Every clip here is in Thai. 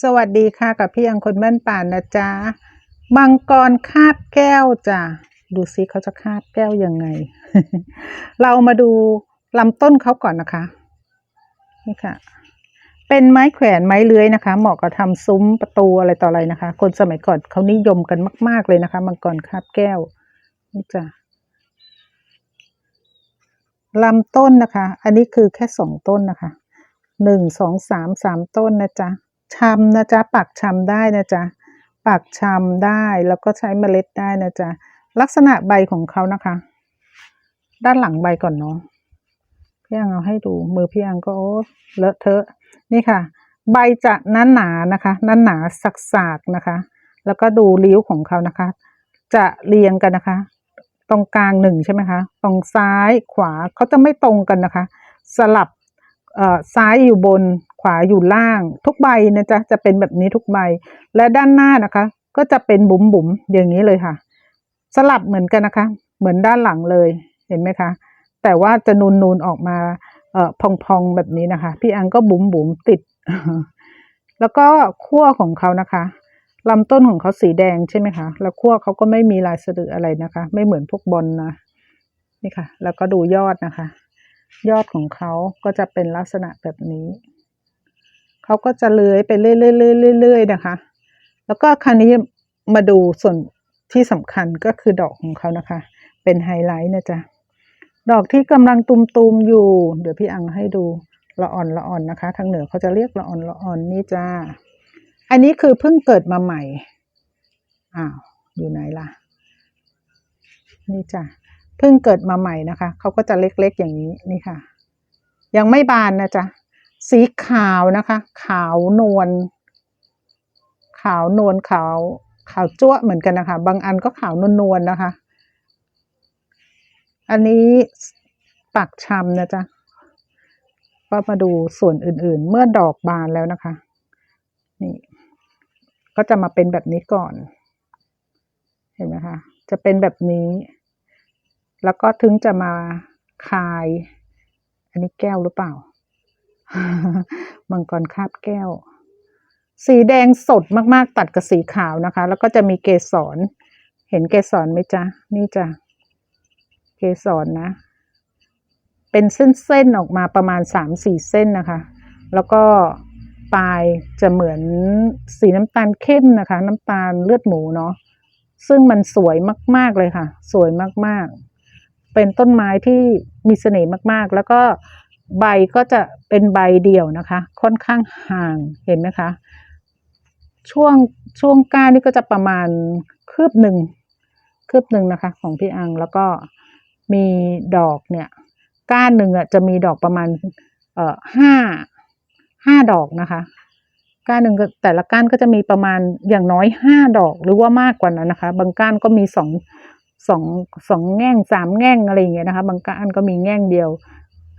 สวัสดีค่ะกับพี่ยังคนบ้านป่านนะจ๊ะมังกรคาบแก้วจ้ะดูซิเขาจะคาบแก้วยังไง เรามาดูลำต้นเขาก่อนนะคะ นี่ค่ะ เป็นไม้แขวนไม้เลื้อยนะคะ เหมาะกับทำซุ้มประตูอะไรต่ออะไรนะคะ คนสมัยก่อนเขานิยมกันมาก ๆเลยนะคะ มังกรคาบแก้วนี่จ้ะลำต้นนะคะ อันนี้คือแค่สองต้นนะคะ หนึ่งสองสามสามต้นนะจ๊ะ ชำนะจ๊ะปักชำได้นะจ๊ะปักชำได้แล้วก็ใช้เมล็ดได้นะจ๊ะลักษณะใบของเขานะคะ ด้านหลังใบก่อนเนาะพี่อังเอาให้ดูมือพี่อังก็โอ้เลอะเทอะนี่ค่ะ ใบจะหนหนานะคะหนหนาสักสากๆนะคะ แล้วก็ดูริ้วของเขานะคะ จะเรียงกันนะคะ ตรงกลางหนึ่งใช่ไหมคะ ตรงซ้ายขวาเขาจะไม่ตรงกันนะคะ สลับเอ่อซ้ายอยู่บน ขวาอยู่ล่าง ทุกใบนะจ๊ะจะเป็นแบบนี้ทุกใบ และด้านหน้านะคะ ก็จะเป็นบุ๋มบุ๋มอย่างนี้เลยค่ะ สลับเหมือนกันนะคะ เหมือนด้านหลังเลยเห็นไหมคะ แต่ว่าจะนูนนูนออกมาเอ่อพองๆแบบนี้นะคะ พี่อังก็บุ๋มบุ๋มติด แล้วก็ขั้วของเขานะคะลำต้นของเขาสีแดงใช่ไหมคะ แล้วขั้วเขาก็ไม่มีลายสะดืออะไรนะคะ ไม่เหมือนพวกบอลนะนี่ค่ะ แล้วก็ดูยอดนะคะ ยอดของเขาก็จะเป็นลักษณะแบบนี้ เขาก็จะเลื้อยไปเรื่อยๆเรื่อยๆนะคะ แล้วก็คราวนี้มาดูส่วนที่สำคัญก็คือดอกของเขานะคะ เป็นไฮไลท์นะจ๊ะดอกที่กำลังตุมๆอยู่ เดี๋ยวพี่อังให้ดูละอ่อนละอ่อนนะคะ ทางเหนือเขาจะเรียกละอ่อนละอ่อนนี่จ้าอันนี้คือเพิ่งเกิดมาใหม่อ้าวอยู่ไหนล่ะ นี่จ้ะเพิ่งเกิดมาใหม่นะคะเขาก็จะเล็กๆอย่างนี้นี่ค่ะ ยังไม่บานนะจ๊ะ สีขาวนะคะ ขาวนวลขาวนวลขาวขาวจั๊วเหมือนกันนะคะ บางอันก็ขาวนวลๆนะคะ อันนี้ปักชำนะจ๊ะก็มาดูส่วนอื่นๆ เมื่อดอกบานแล้วนะคะ นี่ก็จะมาเป็นแบบนี้ก่อน เห็นไหมคะ จะเป็นแบบนี้ แล้วก็ถึงจะมาคาย อันนี้แก้วหรือเปล่า มังกรคาบแก้ว สีแดงสดมากๆ ตัดกับสีขาวนะคะ แล้วก็จะมีเกสร เห็นเกสรไหมจ๊ะ นี่จ้ะ เกสรนะ เป็นเส้นๆออกมาประมาณสามสี่เส้นนะคะ แล้วก็ปลายจะเหมือนสีน้ำตาลเข้มนะคะ น้ำตาลเลือดหมูเนาะ ซึ่งมันสวยมาก ๆเลยค่ะ สวยมากๆ เป็นต้นไม้ที่มีเสน่ห์มากๆ แล้วก็ ใบก็จะเป็นใบเดี่ยวนะคะ ค่อนข้างห่างเห็นไหมคะ ช่วงช่วงก้านนี่ก็จะประมาณคืบหนึ่งคืบหนึ่งนะคะ ของพี่อังแล้วก็มีดอกเนี่ย ก้านหนึ่งอะจะมีดอกประมาณ เอ่อห้าห้าดอกนะคะ ก้านหนึ่งแต่ละก้านก็จะมีประมาณอย่างน้อยห้าดอกหรือว่ามากกว่านั้นนะคะ บางก้านก็มีสองสองสองแง่งสามแง่งอะไรอย่างเงี้ยนะคะ บางก้านก็มีแง่งเดียว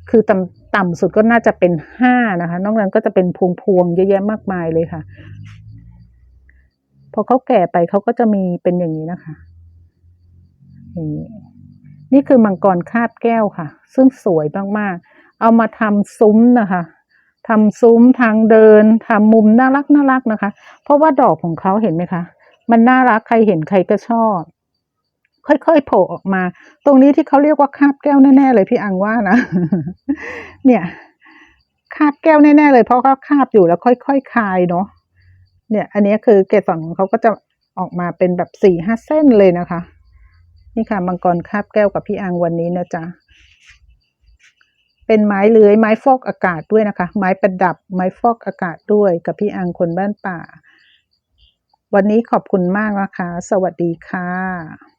คือต่ำต่ำสุดก็น่าจะเป็นห้านะคะ นอกนั้นก็จะเป็นพวงพวงๆเยอะแยะมากมายเลยค่ะ พอเขาแก่ไปเขาก็จะมีเป็นอย่างนี้นะคะ นี้นี่คือมังกรคาบแก้วค่ะ ซึ่งสวยมากๆ เอามาทำซุ้มนะคะทำซุ้มทางเดินทำมุมน่ารักน่ารักนะคะ เพราะว่าดอกของเขาเห็นไหมคะ มันน่ารักใครเห็นใครก็ชอบ ค่อยๆโผล่ออกมา ตรงนี้ที่เขาเรียกว่าคาบแก้วแน่ๆเลยพี่อังว่านะ เนี่ยคาบแก้วแน่ๆเลยเพราะเขาคาบอยู่แล้วค่อยๆคายเนาะเนี่ย อันนี้คือเกสรของเขาก็จะออกมาเป็นแบบสี่ห้าเส้นเลยนะคะ นี่ค่ะมังกรคาบแก้วกับพี่อังวันนี้นะจ๊ะเป็นไม้เลื้อยไม้ฟอกอากาศด้วยนะคะ ไม้ประดับไม้ฟอกอากาศด้วยกับพี่อังคนบ้านป่า วันนี้ขอบคุณมากนะคะ สวัสดีค่ะ